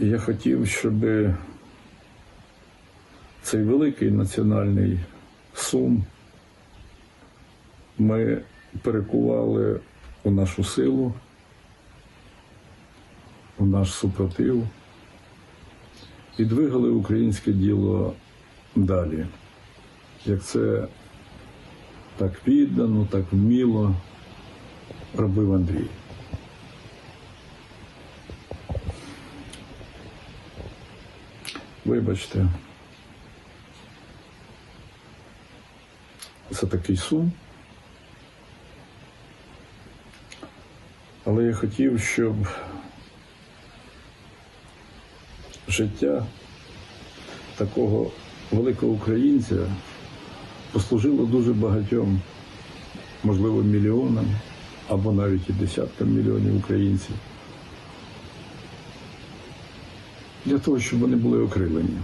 Я хотів, щоб цей великий національний сум ми перекували у нашу силу, у наш супротив і двигали українське діло далі. Як це так віддано, так вміло робив Андрій. Вибачте, це такий сум. Але я хотів, щоб життя такого великого українця послужило дуже багатьом, можливо, мільйонам або навіть і десяткам мільйонів українців. Для того, щоб вони були окрилені.